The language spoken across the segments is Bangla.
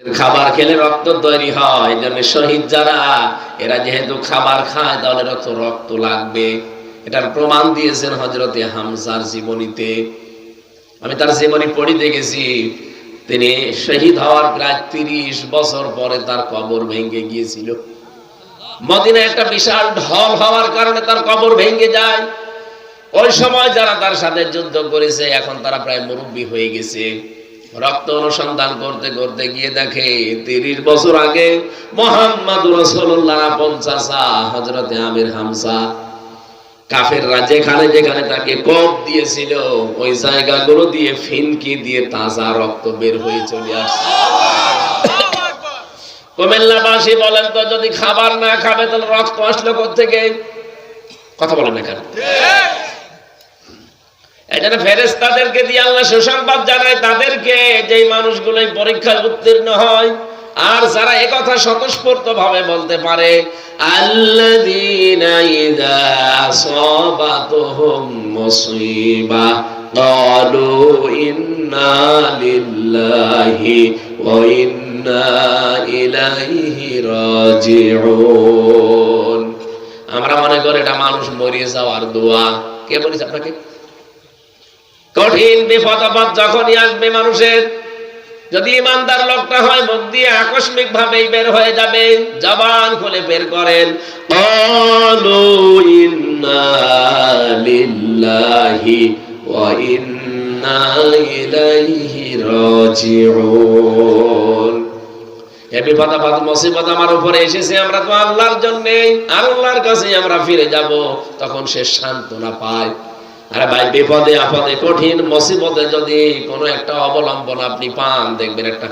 খাবার খেলে রক্ত তৈরি হয় জন্য শহীদ যারা, এরা যেহেতু খাবার খায়, তাহলে রক্ত রক্ত লাগবে। এটার প্রমাণ দিয়েছেন হজরতে হামজার জীবনীতে। আমি তার জীবনী পড়িতে গেছি তিনি শহীদ হওয়ার প্রায় তিরিশ বছর পরে তার কবর ভেঙে গিয়েছিল। মদিনা একটা বিশাল ঢল হওয়ার কারণে তার কবর ভেঙে যায়। ওই সময় যারা তার সাথে যুদ্ধ করেছে, এখন তারা প্রায় মুরব্বী হয়ে গেছে। রক্ত অনুসন্ধান করতে করতে গিয়ে দেখে, তিরিশ বছর আগে মোহাম্মদ রসুল্লাহ পঞ্চাশা হজরতে আমির হামসা কাফেররা যেখানে যেখানে তাকে কোপ দিয়েছিল, ওই জায়গাগুলো দিয়ে ফিনকি দিয়ে তাজা রক্ত বের হয়ে চলে আসছে কুমিল্লাবাসী বলেন তো, যদি খাবার না খাবে, তাহলে রক্ত আসলো থেকে কথা বলেন না কেন? এই জন্য ফেরেস্তাদেরকে দিয়ে আল্লাহ সুসংবাদ জানায়, তাদেরকে মানুষগুলো পরীক্ষায় উত্তীর্ণ হয়, আর যারা একথা স্বতঃস্ফূর্ত ভাবে বলতে পারে আমরা মনে করি এটা মানুষ মরিয়ে যাওয়ার দোয়া। কে বলেছে আপনাকে? কঠিন বিপদ আপদ যখনই আসবে মানুষের, যদি ইমানদার লোকটা হয়, মুখ দিয়ে আকস্মিক ভাবেই বের হয়ে যাবে, জবান খুলে বের করেন আমার উপরে এসেছে, আমরা তো আল্লাহর জন্য আল্লাহর কাছে আমরা ফিরে যাব, তখন সে সান্ত্বনা পায়। আরে ভাই, বিপদে আপদে, কঠিন মুসিবতে যদি কোনো একটা অবলম্বন আপনি পান, দেখবেন একটা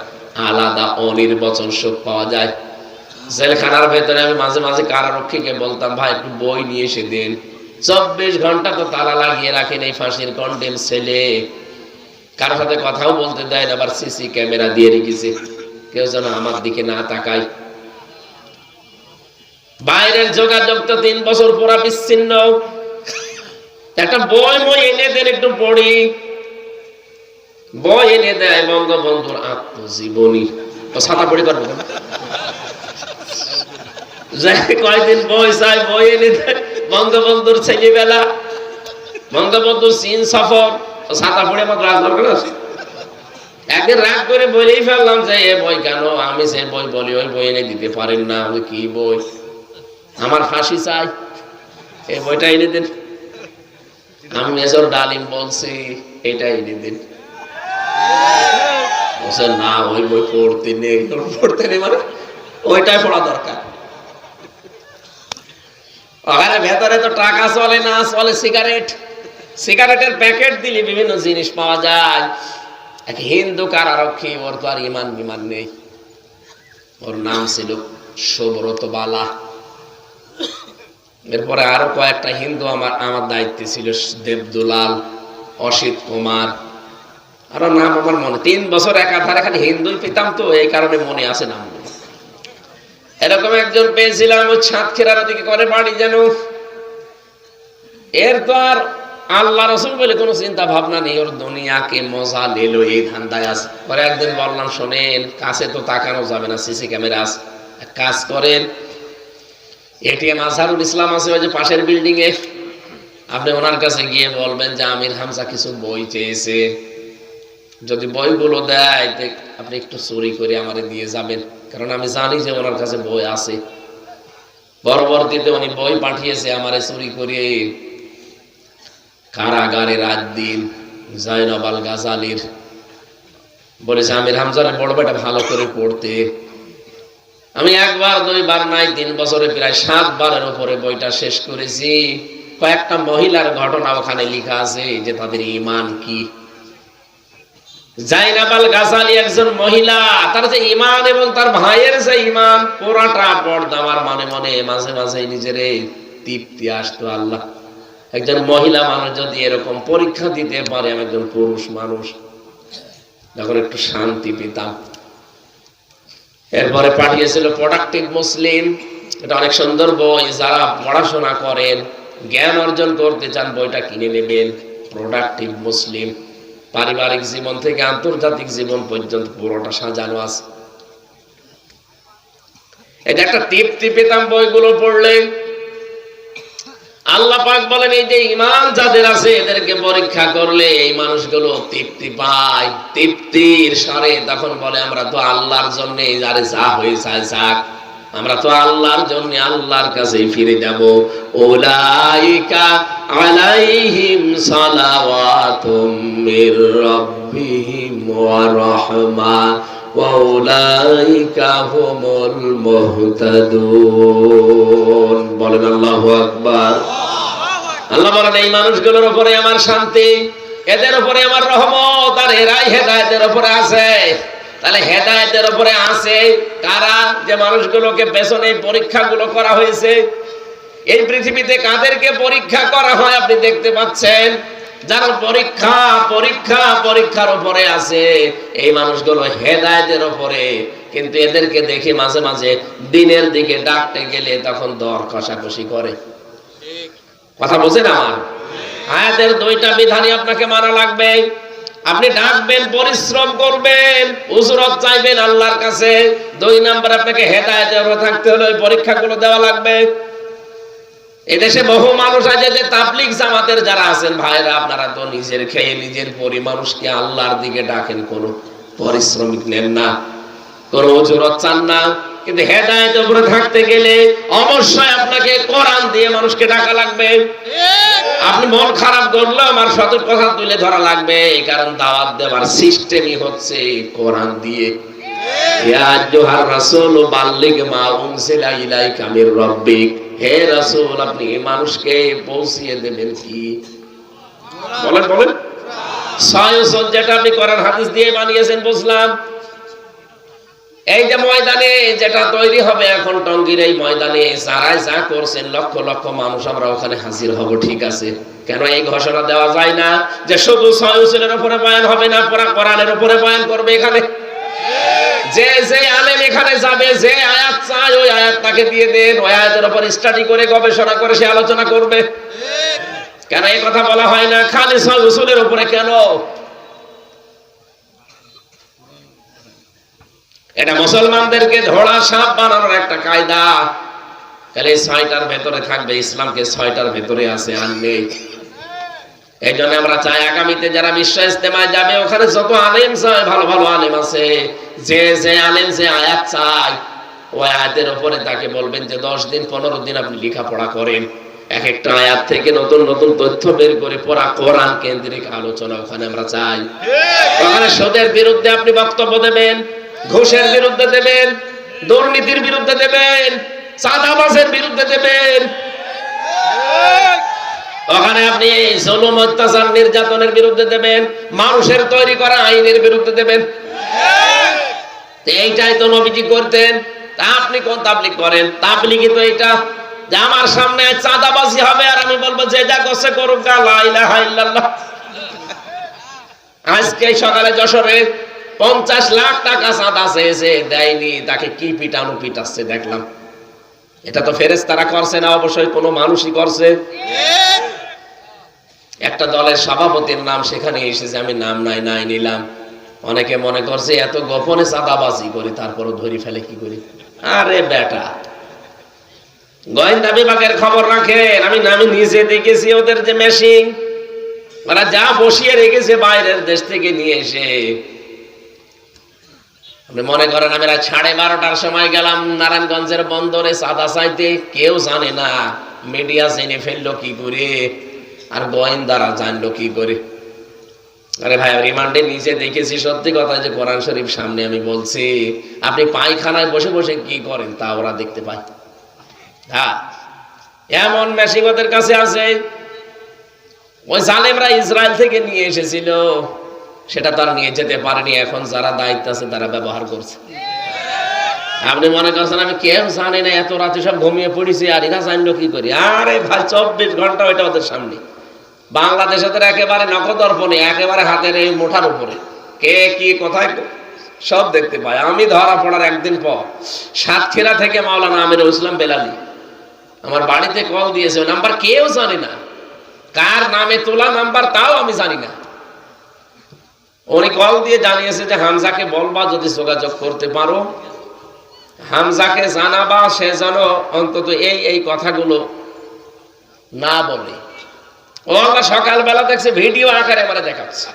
আলাদা অনির্বচন সুখ পাওয়া যায়। জেলখানার ভেতরে আমি মাঝে মাঝে কারারক্ষীকে বলতাম, ভাই, একটু বই নিয়ে এসে দিন। চব্বিশ ঘণ্টা তো তালা লাগিয়ে রাখেন এই ফাঁসির কন্টেম ছেলে কারোর সাথে কথাও বলতে দেয় না, আবার সিসি ক্যামেরা দিয়ে রেখেছে। কেউ যেন আমার দিকে না তাকায়। বাইরের যোগাযোগ তো তিন বছর পুরা বিচ্ছিন্ন। একটা বই মই এনে দেন একটু পড়ি। বই এনে দেয় বঙ্গবন্ধুর আত্মজীবনী। ছাতা পড়ি যাই কয়দিন বই চাই, বই এনে দেয় বঙ্গবন্ধুর ছেলেবেলা। বঙ্গবন্ধুর চীন সফর ছাতা পড়ে আমার রাগ দরকার আছে একদিন রাগ করে বলেই ফেললাম যে, এ বই কেন? আমি সে বই বলি, ওই বই এনে দিতে পারেন না, আমি কি বই? আমার ফাঁসি চাই। এই বইটা এনে দেন। আমি মেজর ডালিম বলছি, এটাই এনে দিন না, ওই বই পড়তে নেই। পড়তে নেই মানে ওইটাই পড়া দরকার। ভেতরে তো টাকা চলে, না চলে, সিগারেট। সিগারেটের প্যাকেট দিলে বিভিন্ন জিনিস পাওয়া যায়। এক হিন্দু কারারক্ষী, ওর তো আর ইমান বিমান নেই। ওর নাম ছিল সুব্রত বালা এরপরে আরও কয়েকটা হিন্দু আমার আমার দায়িত্বে ছিল, দেবদুলাল, অসিত কুমার। আরও নাম আমার মনে, তিন বছর একাধারে খালি হিন্দুই পেতাম তো, এই কারণে মনে আছে নাম এরকম একজন পেয়েছিলাম, ওই খেরার ওদিকে করে বাড়ি যেন। এর তো আর আল্লাহ রসুল বলে কোনো চিন্তা ভাবনা নেই, ওর দুনিয়াকে মজা নিল, এই ধান্দায় আছে। পরে একদিন বললাম, শোনেন, কাছে তো তাকানো যাবে না, সিসি ক্যামেরা আছে। কাজ করেন এটিএম আজহারুল ইসলাম আছে ওই যে পাশের বিল্ডিং এ আপনি ওনার কাছে গিয়ে বলবেন যে আমির হামজা কিছু বই চেয়েছে। যদি বইগুলো দেয় আপনি একটু চুরি করে আমারে দিয়ে যাবেন। কারণ আমি জানি যে ওনার কাছে বই আছে। পরবর্তীতে উনি বই পাঠিয়েছে আমারে চুরি করে কারাগারে রাত দিন জয়নব আল গাজালির বলেছে, আমির হামজার বড় বেটা ভালো করে পড়তে। আমি একবার, দুইবার নাই, তিন বছরে প্রায় সাতবারের উপরে বইটা শেষ করেছি। কয়েকটা মহিলার ঘটনা ওখানে লেখা আছে যে তাদের ইমান কি। জাইনাবাল গাছালি একজন মহিলা, তার যে ইমান এবং তার ভাইয়ের যে ইমান, পুরাটা পর্দা আমার মনে মনে, মাঝে মাঝে নিজের তৃপ্তি আসতো আল্লাহ। একজন মহিলা মানুষ যদি এরকম পরীক্ষা দিতে পারে, আমি একজন পুরুষ মানুষ, যখন একটু শান্তি পেতাম। এরপরে পাঠিয়েছিল প্রোডাক্টিভ মুসলিম এটা অনেক সুন্দর বই, যারা পড়াশোনা করেন, জ্ঞান অর্জন করতে চান, বইটা কিনে নেবেন। প্রোডাক্টিভ মুসলিম পারিবারিক জীবন থেকে আন্তর্জাতিক জীবন পর্যন্ত পুরোটা সাজানো আছে। এটা একটা টিপ টিপে দাম বইগুলো পড়লে আল্লাহ পাক বলেন, এই যে ইমান যাদের আছে, এদেরকে পরীক্ষা করলে এই মানুষগুলো তৃপ্তি পায়। তৃপ্তির সারে তখন বলে, আমরা তো আল্লাহর জন্য যারে যা হয়ে যায় যাক। আমরা তো আল্লাহর জন্য আল্লাহর কাছেই ফিরে যাব। ওলাইকা আলাইহিম সালাওয়াতুম মির রাব্বিহিম ওয়া রাহমা। বলেন আল্লাহু আকবার। আল্লাহ বলেন, এই মানুষগুলোর উপরে আমার শান্তি, এদের উপরে আমার রহমত, আর এরাই হেদায়েতের উপরে আছে। তাহলে হেদায়েতের উপরে আছে কারা? যে মানুষগুলোকে পেছনে পরীক্ষাগুলো করা হয়েছে। এই পৃথিবীতে কাদেরকে পরীক্ষা করা হয় আপনি দেখতে পাচ্ছেন? যারা পরীক্ষা পরীক্ষা পরীক্ষার উপরে আছে এই মানুষগুলো হেদায়েতের উপরে। কিন্তু এদেরকে দেখি মাঝে মাঝে দিনের দিকে ডাকতে গেলে তখন দর কষাকষি করে। কথা বোঝেন আমার? আয়াতের দুইটা বিধানই আপনাকে মানা লাগবে। আপনি ডাকবেন পরিশ্রম করবেন উজরত চাইবেন আল্লাহর কাছে। দুই নাম্বার আপনাকে হেদায়েতের উপর থাকতে হলে ওই পরীক্ষাগুলো দেওয়া লাগবে। এদেশে বহু মানুষ আছে যে তাবলিগ জামাতের যারা আছেন ভাইরা আপনারা তো নিজের খেয়ে নিজের পরি মানুষকে আল্লাহর দিকে ডাকেন, কোন পরিশ্রমিক নেন না, কোন উজরত চান না। কিন্তু হেদায়েতের উপরে থাকতে গেলে অবশ্যই আপনাকে কোরআন দিয়ে মানুষকে ডাকা লাগবে। আপনি মন খারাপ করলে আমার সতর্ক কথা তুলে ধরা লাগবে, এই কারণ দাওয়াত দেওয়ার সিস্টেমই হচ্ছে কোরআন দিয়ে। ইয়া আইয়ুহার রাসূল, বাল্লিগ মা উনসিলা ইলাইকা মির রাব্বিক। হে রাসূল, আপনি মানুষকে পৌঁছিয়ে দেবেন কি? বলেন বলেন। যেটা আপনি করার হাদিস দিয়ে বানিয়েছেন, বুঝলাম। এই যে ময়দানে যেটা তৈরি হবে এখন টঙ্গির এই ময়দানে যারাই যা করছেন, লক্ষ লক্ষ মানুষ আমরা ওখানে হাজির হব, ঠিক আছে? কেন এই ঘোষণা দেওয়া যায় না যে শুধু সয়ুসেনের উপরে বয়ান হবে না, পরা কোরআনের উপরে বয়ান করবে এখানে? যে যে আলেম এখানে যাবে, যে আয়াত চায়, ওই আয়াত তাকে দিয়ে দেন। ওই আয়াতের উপর স্টাডি করে, গবেষণা করে, সে আলোচনা করবে। কেন এই কথা বলা হয় না? খালি সয়ুসুলের উপরে কেন? এটা মুসলমানদেরকে ধরা সাপ বানানোর একটা কায়দা। তাহলে ছয়টার ভেতরে থাকবে, ইসলামকে ছয়টার ভেতরে আছে, আর নেই। এই জন্য আমরা চাই আগামীতে যারা বিশ্ব ইস্তেমায় যাবে, ওখানে যত আলেম চায় ভালো ভালো আলেম আছে। যে যে আলেম যে আয়াত চায়, ওই আয়াতের উপরে তাকে বলবেন যে দশ দিন, পনেরো দিন আপনি লেখাপড়া করেন। এক একটা আয়াত থেকে নতুন নতুন তথ্য বের করে পড়া, কোরআন কেন্দ্রিক আলোচনা ওখানে আমরা চাই। ওখানে সুদের বিরুদ্ধে আপনি বক্তব্য দেবেন, ঘুষের বিরুদ্ধে দেবেন, দুর্নীতির বিরুদ্ধে দেবেন, চাঁদাবাজের বিরুদ্ধে দেবেন। ওখানে আপনি জুলুম, অত্যাচার, নির্যাতনের বিরুদ্ধে দেবেন, মানুষের তৈরি করা আইনের বিরুদ্ধে দেবেন। এইটাই তো নবীজি করতেন। তা আপনি কোন তাবলিক করেন? তাবলিগই তো এইটা যে আমার সামনে চাঁদাবাজি হবে আর আমি বলব, যে যা করছে করুক আজকে সকালে যশোরে পঞ্চাশ লাখ টাকা চাঁদা চেয়েছে দেয়নি, তাকে কি পিটানো পিটাচ্ছে দেখলাম। এটা তো ফেরেস তারা করছে না, অবশ্যই কোনো মানুষই করছে। একটা দলের সভাপতির নাম সেখানে এসেছে, আমি নাম নাই নাই নিলাম। অনেকে মনে করছে এত গোপনে চাঁদাবাজি করি, তারপরও ধরি ফেলে কি করি? আরে বেটা, গোয়েন্দা বিভাগের খবর রাখেন, আমি আমি নিজে দেখেছি ওদের যে মেশিন ওরা যা বসিয়ে রেখেছে বাইরের দেশ থেকে নিয়ে এসে। আপনি মনে করেন আমি সাড়ে বারোটার সময় গেলাম নারায়ণগঞ্জের বন্দরে সাদা চাইতে, কেউ জানে না মিডিয়া জেনে ফেলল কি করে? আর গোয়েন্দারা জানলো কি করে? আরে ভাই রিমান্ডে নিচে দেখেছি সত্যি কথা যে কোরআন শরীফ সামনে আমি বলছি, আপনি পায়খানায় বসে বসে কি করেন তা ওরা দেখতে পায়। হ্যাঁ এমন মেশিন ওদের কাছে আছে, ওই জালেমরা ইসরায়েল থেকে নিয়ে এসেছিল, সেটা তারা নিয়ে যেতে পারেনি, এখন যারা দায়িত্ব আছে তারা ব্যবহার করছে। আপনি মনে করছেন আমি কেউ জানি না, এত রাতে সব ঘুমিয়ে পড়েছি আর এরা জানলো কি করি? আরে ভাই, চব্বিশ ঘণ্টা ওইটা ওদের সামনে। বাংলাদেশে তো একেবারে নখদর্পণে একেবারে হাতের এই মোঠার উপরে। কে কি কোথায় সব দেখতে পায়। আমি ধরা পড়ার একদিন পর সাতক্ষীরা থেকে মাওলানা আমির ইসলাম বেলালি আমার বাড়িতে কল দিয়েছে, নাম্বার কেউ জানে না। কার নামে তোলা নাম্বার তাও আমি জানি না। উনি কল দিয়ে জানিয়েছে যে হামজাকে বলবা যদি যোগাযোগ করতে পারো। হামজাকে জানাবা, সে যেন অন্তত এই এই কথাগুলো না বলে। ও আমরা সকালবেলা দেখছে, ভিডিও আকারে মানে দেখাচ্ছে।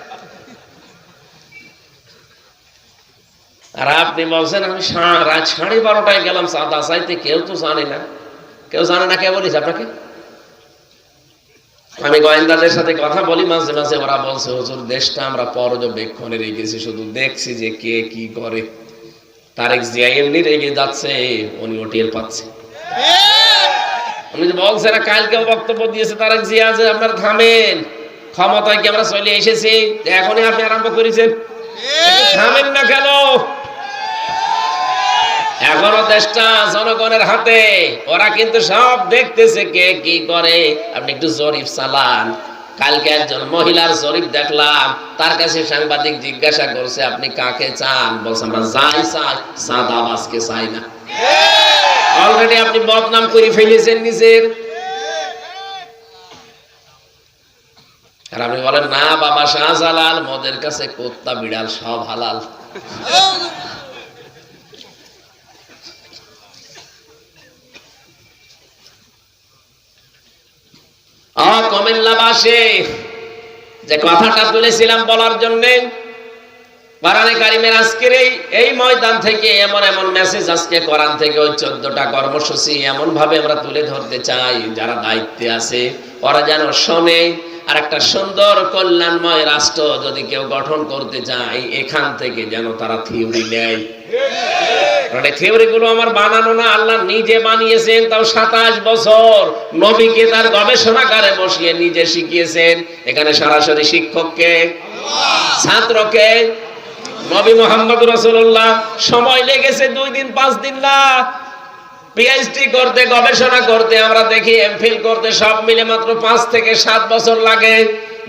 আর আপনি বলছেন, আমি রাত সাড়ে বারোটায় গেলাম চাঁদা চাইতে কেউ তো জানে না। কেউ জানে না, কে বলিস আপনাকে? আমি গোয়েন্দাদের সাথে কথা বলি, মাঝে মাঝে ওরা বলছে, হুজুর, দেশটা আমরা পর্যবেক্ষণে রেখেছি, শুধু দেখছি যে কে কি করে। তারেক জিয়া এমনি রেগে যাচ্ছে, উনি টের পাচ্ছে। উনি যে বলছে না কালকেও বক্তব্য দিয়েছে জিয়া যে আপনারা থামেন। ক্ষমতায় কি আমরা চলে এসেছি? এখনই আপনি আরম্ভ করেছেন। থামেন না কেন? এখনও দেশটা জনগণের হাতে, ওরা কিন্তু সব দেখতেছে কে কি করে। আপনি একটু জরিপ চালান। কালকে একজন মহিলার জরিপ দেখলাম, তার কাছে সাংবাদিক জিজ্ঞাসা করছে, আপনি কাকে চান? বলছে, আমরা যাই চাই সাদাবাসকে চাই না। অলরেডি আপনি বদনাম করে ফেলেছেন নিজের। আর আপনি বলেন, না বাবা, শাহজালাল, মদের কাছে কোত্তা, বিড়াল সব হালাল। যে কথাটা তুলেছিলাম বলার জন্য বারানে কারিমের আজকের এই এই ময়দান থেকে এমন এমন মেসেজ আজকে কোরআন থেকে ওই চোদ্দটা কর্মসূচি এমন ভাবে আমরা তুলে ধরতে চাই। যারা দায়িত্বে আছে, ওরা যেন শোনে। আর একটা সুন্দর কল্যাণময় রাষ্ট্র যদি কেউ গঠন করতে চায়, এখান থেকে যেন তারা থিওরি নেয়। আমার বানানো না, আল্লাহ নিজে বানিয়েছেন, তাও সাতাশ বছর। নবীকে তার গবেষণাগারে বসিয়ে নিজে শিখিয়েছেন। এখানে সরাসরি শিক্ষককে, ছাত্রকে নবী মোহাম্মদ রসুল্লাহ সময় লেগেছে দুই দিন, পাঁচ দিন না। পিএইচডি করতে, গবেষণা করতে, আমরা দেখি এমফিল করতে সব মিলে মাত্র পাঁচ থেকে সাত বছর লাগে।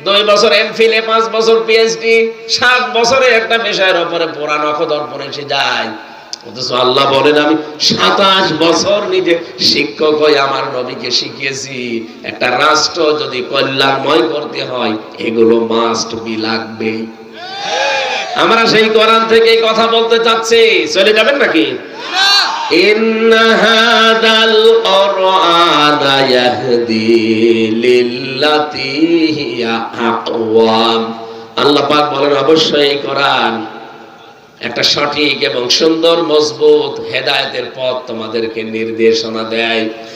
দুই বছর এমফিলে পাঁচ বছর পিএইচডি সাত বছরে একটা বিষয়ের উপরে পুরাণ অখদর্পণ এসে যায় অথচ আল্লাহ বলেন, আমি সাতাশ বছর নিজে শিক্ষক হয়ে আমার নবীকে শিখিয়েছি। একটা রাষ্ট্র যদি কল্যাণময় করতে হয়, এগুলো মাস্ট বি লাগবেই। আমরা সেই কোরআন থেকে কথা বলতে চাচ্ছি চলে যাবেন নাকি إن هذا القرآن يهدي للتي هي أقوم আল্লাহ পাক বলেন অবশ্যই এই কোরআন একটা সঠিক এবং সুন্দর মজবুত হেদায়েতের পথ তোমাদেরকে নির্দেশনা দেয়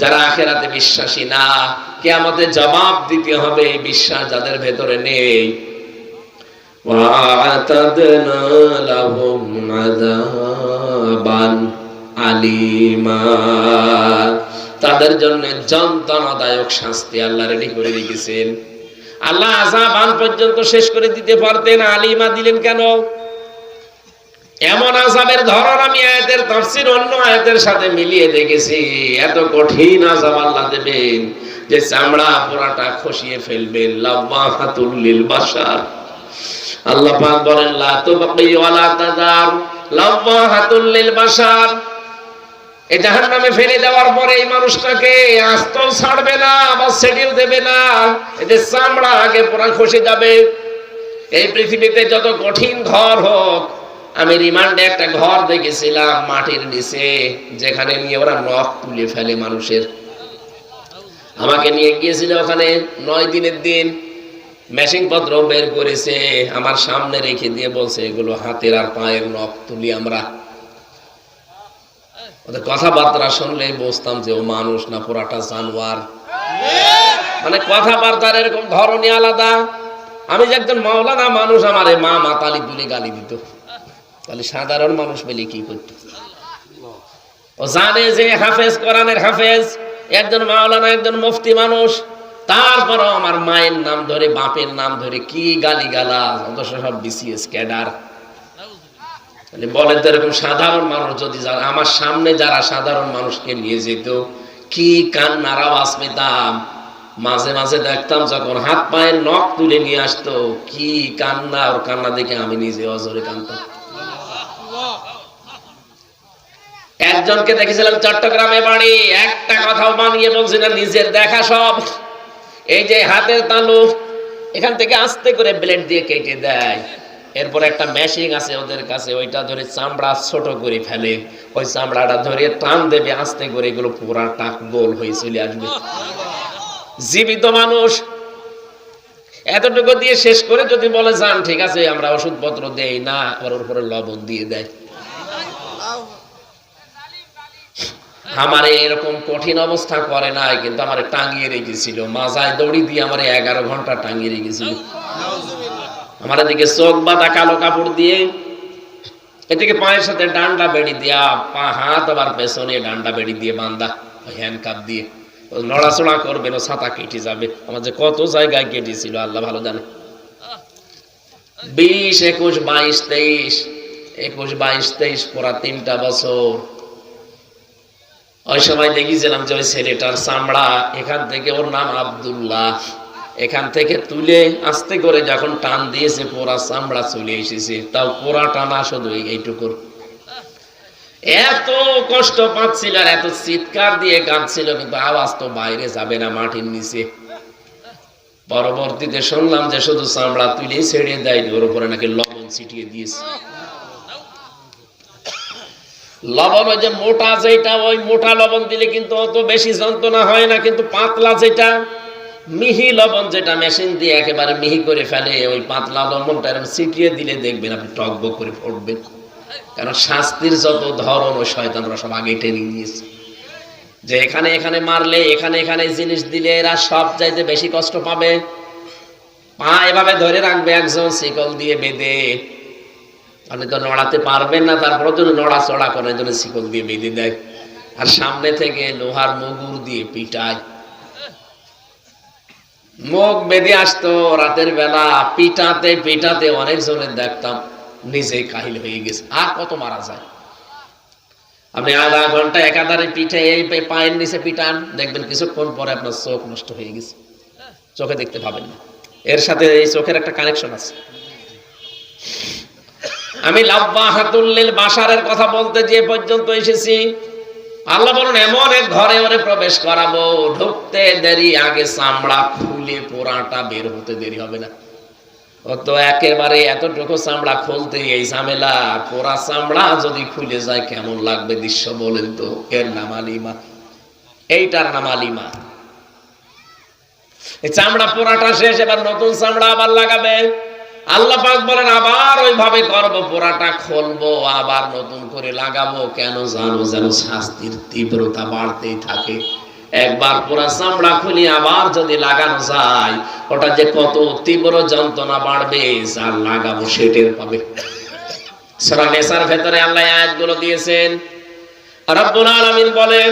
যারা আখেরাতে বিশ্বাসী না কে আমাদের জবাব দিতে হবে এই বিশ্বাস যাদের ভেতরে নেই। তাদের জন্য যন্ত্রণাদায়ক শাস্তি আল্লাহ রেডি করে রেখেছেন। আল্লাহ আজাব আন পর্যন্ত শেষ করে দিতে পারতেন, আলিমা দিলেন কেন? এমন আজাবের ধরন আমি আয়াতের তাফসীর অন্য আয়াতের সাথে মিলিয়ে দেখেছি। এত কঠিন আজাব আল্লাহ দেবেন যে চামড়া পোড়াটা খসিয়ে ফেলবেন। লাওয়াহাতুল লিল বাশার। আল্লাহ পাক বলেন, লা তুবকি ওয়ালা তাদার লাওয়াহাতুল লিল বাশার। এই জাহান্নামে ফেলে দেওয়ার পরে এই মানুষটাকে আস্তল ছাড়বে না বা সেডিল দেবে না। এদের চামড়া আগে পুরা খসে যাবে। এই পৃথিবীতে যত কঠিন ঘর হোক আমি রিমান্ডে একটা ঘর দেখেছিলাম মাটির নিচে, যেখানে নিয়ে ওরা নখ তুলে ফেলে মানুষের। আমাকে নিয়ে গিয়েছিল ওখানে নয় দিনের দিন। মেশিন পত্র বের করেছে, আমার সামনে রেখে দিয়ে বলছে, এগুলো হাতের আর পায়ের নখ তুলি আমরা। ওদের কথাবার্তা শুনলে বুঝতাম যে ও মানুষ না, পুরাটা জানোয়ার। মানে কথাবার্তার এরকম ধরনই আলাদা। আমি যে একজন মাওলানা, মানুষ আমার মা মাতালি তুলে গালি দিত। তাহলে সাধারণ মানুষ পেলে কি করত? ও জানে যে হাফেজ, কোরআনের হাফেজ, একজন মাওলানা, একজন মুফতি মানুষ, তারপরও আমার মায়ের নাম ধরে, বাপের নাম ধরে কি গালি গালা অথচ সব বিসিএস ক্যাডার। বলেন তো এরকম সাধারণ মানুষ যদি আমার সামনে যারা সাধারণ মানুষকে নিয়ে যেত, কি কান্নার আওয়াজ পেতাম? মাঝে মাঝে দেখতাম যখন হাত পায়ের নখ তুলে নিয়ে আসতো, কি কান্না, ওর কান্না দেখে আমি নিজে অজরে কান্দতাম একজনকে দেখেছিলাম চট্টগ্রামে বাড়ি, একটা কথাও বানিয়ে বলছি না, নিজের দেখা সব। এই যে হাতের তালু, এখান থেকে আস্তে করে ব্লেড দিয়ে কেটে দেয়। এরপর একটা মেশিন আছে ওদের কাছে, ওইটা ধরে চামড়া ছোট করে ফেলে। ওই চামড়াটা ধরে টান দেবে, আস্তে করে এগুলো পুরা টাক গোল হয়ে চলে আসবে। জীবিত মানুষ। এতটুকু দিয়ে শেষ করে যদি বলে, যান, ঠিক আছে, আমরা ওষুধপত্র দেই। না, ওর উপরে লবণ দিয়ে দেয়। আমার এরকম কঠিন অবস্থা করে নাই, কিন্তু আমার টাঙিয়ে রেখেছিল। মাজায় দড়ি দিয়ে আমার এগারো ঘণ্টা টাঙিয়ে রেখেছিল। আমার এদিকে চোখ বাঁধা কালো কাপড় দিয়ে, এদিকে পায়ের সাথে ডান্ডা বেড়ি দিয়া, পা, হাত আবার পেছনে ডান্ডা বেড়ি দিয়ে বান্ধা হ্যান্ড কাপ দিয়ে। নড়াচড়া করবে না ছাতা কেটে যাবে। আমার যে কত জায়গায় কেটেছিল, আল্লাহ ভালো জানে। বিশ, একুশ, বাইশ, তেইশ, একুশ, বাইশ, তেইশ, পুরা তিনটা বছর ওই সময় দেখেছিলাম যে ওই ছেলেটার চামড়া এখান থেকে ওর নাম আব্দুল্লাহ। এখান থেকে তুলে আস্তে করে যখন টান দিয়েছে, পোড়া চামড়া চলে এসেছে। তাও পোড়া টানা শুধু এইটুকুর। এত কষ্ট পাচ্ছিল আর এত চিৎকার দিয়ে কাঁদছিল, কিন্তু আওয়াজ তো বাইরে যাবে না মাটির নিচে। পরবর্তীতে শুনলাম যে শুধু চামড়া তুলে ছেড়ে দেয়, ওর উপরে নাকি লবণ ছিটিয়ে দিয়েছে। লবণ ওই যে মোটা যেটা ওই মোটা লবণ দিলে কিন্তু অত বেশি যন্ত্রণা হয় না, কিন্তু পাতলা যেটা মিহি লবণ যেটা মেশিন দিয়ে একেবারে মিহি করে ফেলে, ওই পাতলা লবণটা এরকম ছিটিয়ে দিলে দেখবেন আপনি টকবক করে পড়বেন। কারণ শাস্তির যত ধরন, ওই শয়তানরা সব আগে টেনে নিয়েছে। যে এখানে এখানে মারলে, এখানে এখানে জিনিস দিলে এরা সব চাইতে বেশি কষ্ট পাবে। পা এভাবে ধরে রাখবে, একজন শিকল দিয়ে বেঁধে আপনি তো নড়াতে পারবেন না তারপর জন্য নড়াচড়া করে জন্য শিকল দিয়ে বেঁধে দেয়। আর সামনে থেকে লোহার মগুর দিয়ে পিটায়। মুখ বেঁধে আসতো রাতের বেলা, পিটাতে পিটাতে অনেক জনের দেখতাম নিজেই কাহিল হয়ে গেছে, আর কত মারা যায়। আপনি আধা ঘণ্টা একাধারে পিঠে এই পায়ের নিচে পিটান, দেখবেন কিছুক্ষণ পরে আপনার চোখ নষ্ট হয়ে গেছে। চোখে দেখতে পাবেন না। এর সাথে এই চোখের একটা কানেকশন আছে। আমি লাব্বা হাতুল্লিল বাসারের কথা বলতে যে পর্যন্ত এসেছি, আল্লাহ বলুন, এমন এক ঘরে ওরে প্রবেশ করাবো, ঢুকতে দেরি, আগে চামড়া খুলে পোড়াটা বের হতে দেরি হবে না। ও তো একেবারে এতটুকু চামড়া খুলতে এই ঝামেলা, পোড়া চামড়া যদি খুলে যায় কেমন লাগবে দৃশ্য বলেন তো? এর নাম আলিমা। এইটার নাম আলিমা। এই চামড়া পোড়াটা শেষ, এবার নতুন চামড়া আবার লাগাবে। আল্লাহ পাক বলেন, আবার ওইভাবে করব পোড়াটা খুলবো, আবার নতুন করে লাগাবো, কেন জানো যেন শাস্তির তীব্রতা বাড়তেই থাকে। একবার পুরা চামড়া খুলি, আবার যদি লাগানো যায়, ওটা যে কত তীব্র যন্ত্রণা বাড়বে, যার লাগাবো সেটের পাবে। সূরা নেসার ভেতরে আল্লাহ আয়াতগুলো দিয়েছেন। রব্বুল আলামিন বলেন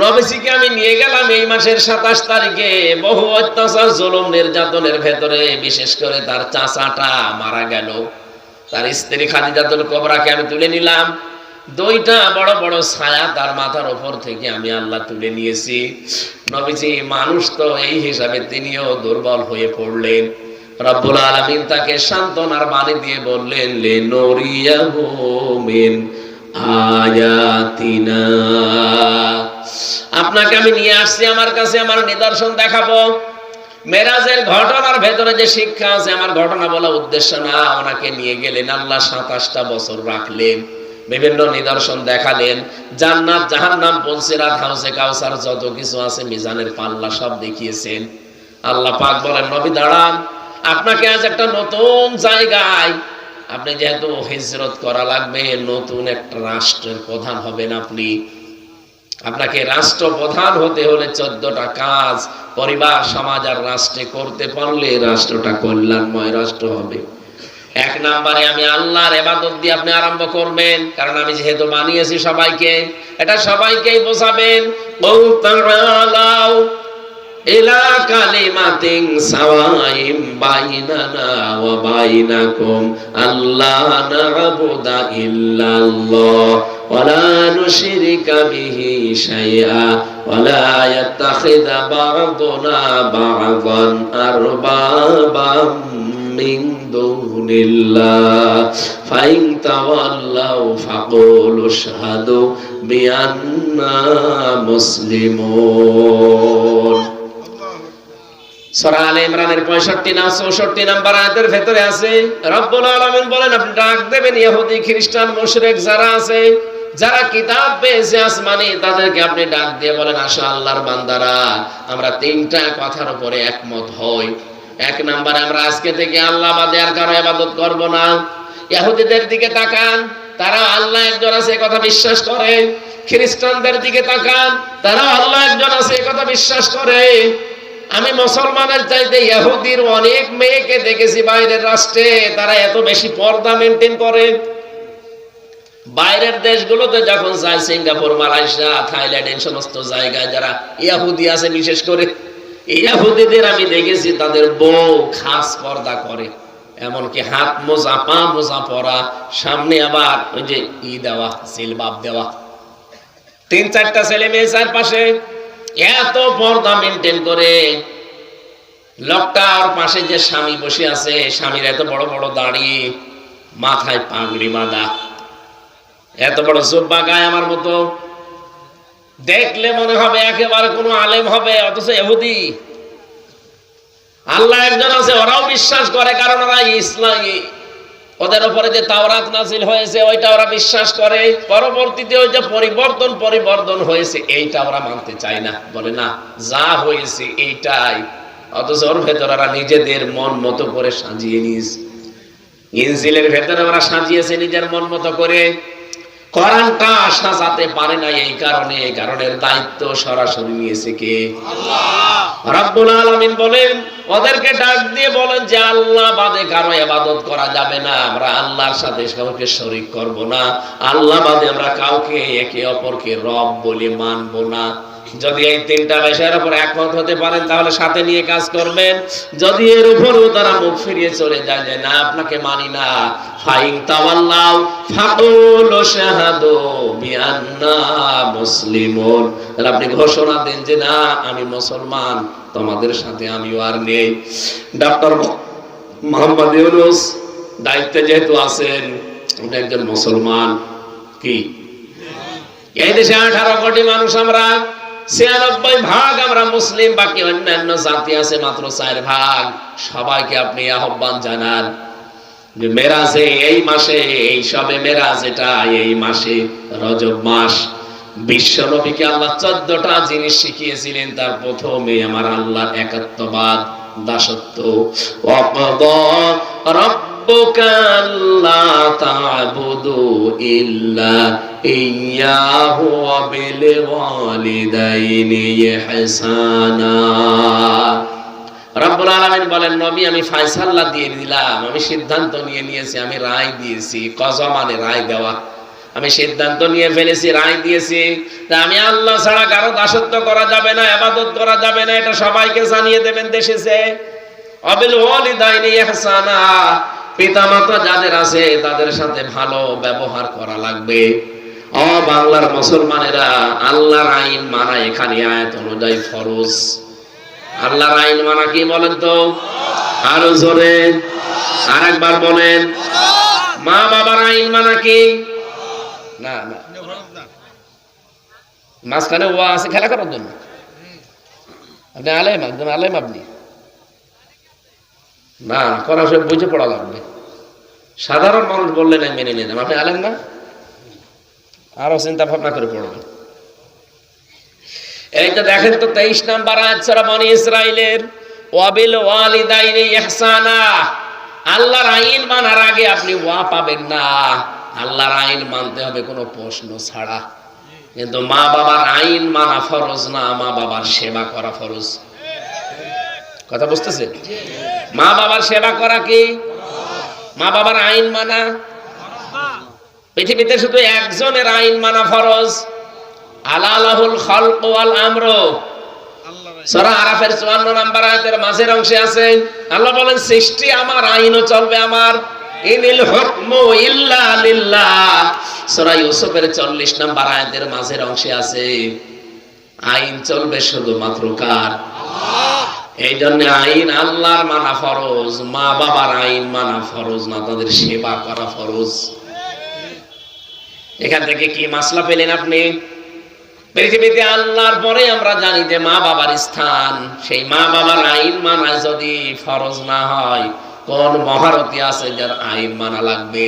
নবীজিকে আমি নিয়ে গেলাম এই মাসের সাতাশ তারিখে। বহু অত্যাচার, জুলুম, নির্যাতনের ভেতরে বিশেষ করে তার চাচাটা মারা গেল। তার স্ত্রী খাদিজাতুল কোবরাকে আমি তুলে নিলাম। দুইটা বড় বড় ছায়া তার মাথার ওপর থেকে আমি আল্লাহ তুলে নিয়েছি। নবীজি মানুষ তো, এই হিসাবে তিনিও দুর্বল হয়ে পড়লেন। রব্বুল আলামিন তাকে সান্ত্বনার বাণী দিয়ে বললেন, লে নরিয়াহু মিন আপনাকে আমি নিয়ে আসছি, আমার কাছে আমার নিদর্শন দেখাবো। মেরাজের ঘটনার ভেতরে যে শিক্ষা আছে, আমার ঘটনা বলা উদ্দেশ্য না। ওনাকে নিয়ে গেলেন, আল্লাহ সাতাশটা বছর রাখলেন, বিভিন্ন নিদর্শন দেখালেন। জান্নাত, জাহান্নাম, পলসিরাত, হাউসে কাউসার, যত কিছু আছে মিজানের পাল্লা সব দেখিয়েছেন। আল্লাহ পাক বলেন, নবী, দাঁড়ান। আপনাকে আজ একটা নতুন জায়গায় আপনি যেহেতু হিজরত করা লাগবে, নতুন একটা রাষ্ট্রের প্রধান হবেন আপনি। আপনাকে রাষ্ট্র প্রধান হতে হলে চোদ্দটা কাজ, পরিবার, সমাজ আর রাষ্ট্রে করতে পারলে রাষ্ট্রটা কল্যাণময় রাষ্ট্র হবে। এক নাম্বারে আমি আল্লাহর এবাদত দিয়ে আপনি আরম্ভ করবেন, কারণ আমি যেহেতু বানিয়েছি সবাইকে, এটা সবাইকেই বোঝাবেন। "কল তাআলাউ ইলা কালিমাতিন সাওয়াইম বাইনানা ওয়া বাইনাকুম, আল্লাহ না'বুদা ইল্লাল্লাহ ওয়া লা নুশরিকা বিহি শাইআ ওয়া লা ইয়াত্তাখিযা বা'দুনা বা'দান আরবাবাম মিন দুনিল্লাহ, ফাইন তাওয়াল্লাউ ফাকুলু আশহাদু বিআন্না মুসলিমুন। সূরা আলে ইমরানের 65 না 64 নাম্বার আয়াতের ভেতরে আছে, রব্বুল আলামিন বলেন, আপনি ডাক দেবেন, ইহুদি, খ্রিস্টান, মুশরিক যারা আছে, যারা কিতাব পেয়েছে আসমানি, তাদেরকে আপনি ডাক দিয়ে বলেন, আসো আল্লাহর বান্দারা, আমরা তিনটা কথার উপরে একমত হই। এক নাম্বারে, আমরা আজকে থেকে আল্লাহ বাদে আর কারও ইবাদত করব না। ইহুদিদের দিকে তাকান, তারা আল্লাহ একজন আছে কথা বিশ্বাস করে। খ্রিস্টানদের দিকে তাকান তারা আল্লাহ একজন আছে কথা বিশ্বাস করে। আমি মুসলমানের চাইতে ইহুদির অনেক মেয়েকে দেখেছি বাইরের রাষ্ট্রে, তারা এত বেশি পর্দা মেনটেন করে। বাইরের দেশগুলোতে যখন যায়, সিঙ্গাপুর, মালয়েশিয়া, থাইল্যান্ড, এই সমস্ত জায়গায় যারা ইয়াহুদি আছে, বিশেষ করে ইয়াহুদিদের আমি দেখেছি, তাদের বউ খাস পর্দা করে। এমনকি হাত মোজা, পা মোজা পরা, সামনে আবার ওই যে ই দেওয়া সিলবাব দেওয়া। তিন চারটা ছেলে মেয়ে চারপাশে। এত পর্দা মেনটেন করে লোকটা ওর পাশে যে স্বামী বসে আছে, স্বামীর এত বড় বড় দাড়ি, মাথায় পাগড়ি বাঁধা। এত বড় জুব্বা গায়ে আমার মতো। দেখলে মনে হবে একেবারে কোনো আলেম হবে, অথচ এহুদি। আল্লাহ একজন আছে, ওরাও বিশ্বাস করে, কারণ ওরা ইসলামী। ওদের উপরে যে তাওরাত নাজিল হয়েছে, ওইটা ওরা বিশ্বাস করে। পরবর্তীতে ওই যে পরিবর্তন পরিবর্তন হয়েছে, এইটা ওরা মানতে চায় না। বলে, না, যা হয়েছে এইটাই। অথচ ওর ভেতর ওরা নিজেদের মন মতো করে সাজিয়ে নিয়েছে। ইনজিলের ভেতরে ওরা সাজিয়েছে নিজের মন মতো করে। কোরআনটা যাতে পারে না এই কারণে এই কারণের দায়িত্ব সরাসরি নিয়েছে কে? রাব্বুল আলামিন বলেন ওদেরকে ডাক দিয়ে বলেন যে আল্লাহ বাদে কারও ইবাদত করা যাবে না আমরা আল্লাহর সাথে কাউকে শরীক করব না। আল্লাহ বাদে আমরা কাউকে একে অপরকে রব বলে মানব না। যদি এই তিনটা বিষয়ের উপর একমত হতে পারেন, তাহলে সাথে নিয়ে কাজ করবেন। যদি এর উপরও তারা মুখ ফিরিয়ে চলে যায় যে, না, আপনাকে মানি না। ফাইন তাওয়াল্লাও ফাকুল শাহাদু বিআন্না মুসলিমুন। তাহলে আপনি ঘোষণা দেন যে, না, আমি মুসলমান, তোমাদের সাথে আমিও আর নেই। ডক্টর মোহাম্মদ ইউনুস দায়িত্বে যেহেতু আছেন, উনি একজন মুসলমান, কি? এই দেশে আঠারো কোটি মানুষ আমরা ছিয়ানব্বই ভাগ আমরা মুসলিম, বাকি অন্যান্য জাতি আছে মাত্র চার ভাগ। সবাইকে আপনি আহ্বান জানান যে মেরাজে এই মাসে, এই সবে মেরাজ এটা, এই মাসে রজব মাস। বিশ্ব নবীকে আল্লাহ চোদ্দটা জিনিস শিখিয়েছিলেন, তার প্রথমে আমার আল্লাহ একাত্মবাদ দাসত্ব। ওয়াকদা রাব্বুকা বলেন, নবী, আমি ফয়সালা দিয়ে দিলাম, আমি সিদ্ধান্ত নিয়ে নিয়েছি, আমি রায় দিয়েছি কজা মানে রায় দেওয়া। আমি সিদ্ধান্ত নিয়ে ফেলেছি, রায় দিয়েছি। তা আমি আল্লাহ ছাড়া কারও দাসত্ব করা যাবে না আবাদত করা যাবে না, এটা সবাইকে জানিয়ে দেবেন দেশে যে। অবিল ওয়ালিদাইনি ইহসানা। পিতামাতা যাদের আছে, তাদের সাথে ভালো ব্যবহার করা লাগবে। ও বাংলার মুসলমানেরা, আল্লাহর আইন মানা এখানে আয়াত অনুযায়ী ফরজ। আল্লাহর আইন মানা কি বলেন তো? আরও জোরে। আর একবার বলেন। মা বাবার আইন মানা কি? না। মাঝখানে ওয়া আছে, খেলা করার জন্য। আপনি আলেম, একজন আলেম আপনি। না, করা সব বুঝে পড়া লাগবে। সাধারণ মানুষ বললে না মেনে নিলাম আপনি আলেম না? আরও চিন্তা ভাবনা করে পড়বেন এই তো দেখেন তো, তেইশ নাম্বার আয়াত ছাড়া বনি ইসরায়েলের ওয়াবিল ওয়ালিদাইনি ইহসানা। আল্লাহর আইন মানার আগে আপনি ওয়া পাবেন না। আল্লাহর আইন মানতে হবে কোনো প্রশ্ন ছাড়া। কিন্তু মা বাবার আইন মানা ফরজ না মা বাবার সেবা করা ফরজ। কথা বুঝতেছেন মা বাবার সেবা করা কি? মা বাবার আইন মানা? পৃথিবীতে শুধু একজনের আইন মানা ফরজ। আলালাহুল ওয়াল আমর। আরাফের 54 নাম্বার আয়াতের মাঝের অংশে আছে, আল্লাহ বলেন, সৃষ্টি আমার চলবে আমার। ইনিল হুকমু ইল্লা লিল্লাহ। সূরা ইউসুফের 40 নাম্বার আয়াতের মাঝের অংশে আছে, আইন চলবে শুধুমাত্র কার? এই জন্য আইন আল্লাহর মানা ফরজ, মা বাবার আইন মানা ফরজ, না তাদের সেবা করা ফরজ। এখান থেকে কি মাসলা পেলেন আপনি? পৃথিবীতে আল্লাহর পরে আমরা জানি যে মা বাবার স্থান, সেই মা বাবার আইন মানা যদি ফরজ না হয়, কোন মহারতি আছে যার আইন মানা লাগবে?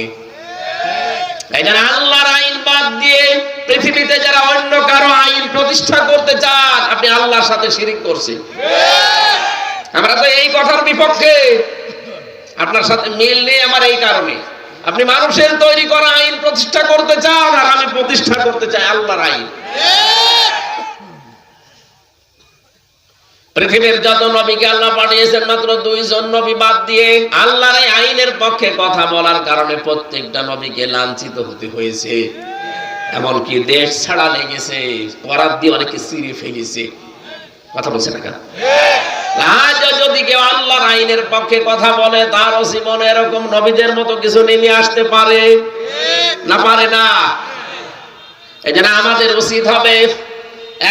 এই জন্য আল্লাহর আইন বাদ দিয়ে পৃথিবীতে যারা অন্য কারও আইন প্রতিষ্ঠা করতে চান, আপনি আল্লাহর সাথে শিরিক করছেন। আমরা তো এই কথার বিপক্ষে। আপনার সাথে মিল নেই আমার এই কারণে। আপনি মানুষের তৈরি করা আইন প্রতিষ্ঠা করতে চান, আর আমি প্রতিষ্ঠা করতে চাই আল্লাহর আইন। পৃথিবীর যত নবীকে আল্লাহ পাঠিয়েছেন, মাত্র দুইজন নবী বাদ দিয়ে আল্লাহর আইনের পক্ষে কথা বলার কারণে প্রত্যেকটা নবীকে লাঞ্ছিত হতে হয়েছে। এমনকি দেশ ছাড়া লেগেছে করার দিয়ে অনেকে সিঁড়ি ফেলেছে। কথা বলছে না কেন? যদি কেউ আল্লাহর আইনের পক্ষে কথা বলে, তারও জীবনে এরকম নবীদের মতো কিছু নেমে আসতে পারে? না পারে না। এই আমাদের উচিত হবে,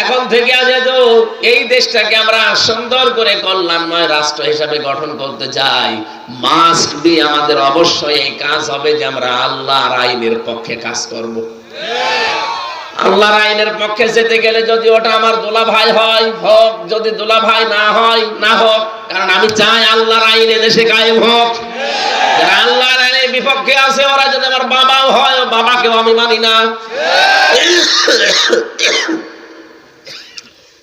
এখন থেকে আজ তো এই দেশটাকে আমরা সুন্দর করে কল্যাণময় রাষ্ট্র হিসাবে গঠন করতে চাই মাস্ট বি আমাদের অবশ্যই এই কাজ হবে যে আমরা আল্লাহর আইনের পক্ষে কাজ করব। আল্লাহর আইনের পক্ষে যেতে গেলে যদি ওটা আমার দোলা ভাই হয়, হোক, যদি দোলা ভাই না হয়, না হোক, কারণ আমি চাই আল্লাহর আইনে দেশে কায়েম হোক। আল্লাহর আইনের বিপক্ষে আছে, ওরা যদি আমার বাবাও হয় বাবাকেও আমি মানি না।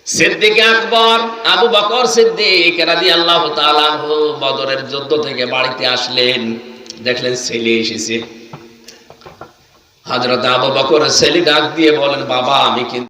সিদ্দিক আকবর, আবু বকর সিদ্দিক রাদিয়াল্লাহু তাআলা আনহু বদরের যুদ্ধ থেকে বাড়িতে আসলেন। দেখলেন ছেলে এসেছে। হযরত আবু বকর সেলি ডাক দিয়ে বলেন বাবা আমি কিন্তু